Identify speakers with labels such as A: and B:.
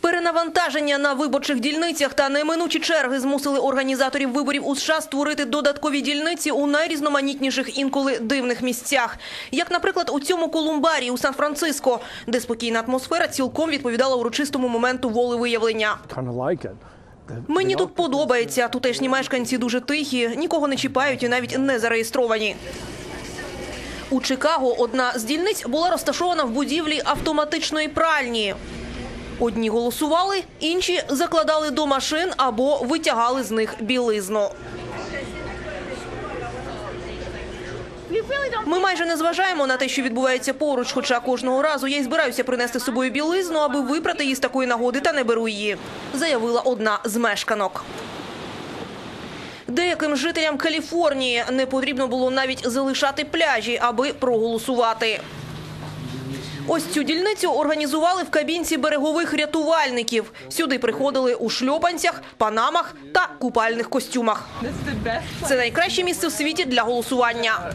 A: Перенавантаження на виборчих дільницях та неминучі черги змусили організаторів виборів у США створити додаткові дільниці у найрізноманітніших інколи дивних місцях. Як, наприклад, у цьому Колумбарії у Сан-Франциско, де спокійна атмосфера цілком відповідала урочистому моменту волевиявлення. Мені тут подобається. Тутешні мешканці дуже тихі, нікого не чіпають і навіть не зареєстровані. У Чикаго одна з дільниць була розташована в будівлі автоматичної пральні. Одні голосували, інші закладали до машин або витягали з них білизну. Ми майже не зважаємо на те, що відбувається поруч, хоча кожного разу я й збираюся принести з собою білизну, аби випрати її з такої нагоди, та не беру її, заявила одна з мешканок. Деяким жителям Каліфорнії не потрібно було навіть залишати пляжі, аби проголосувати. Ось цю дільницю організували в кабінці берегових рятувальників. Сюди приходили у шльопанцях, панамах та купальних костюмах. Це найкраще місце в світі для голосування.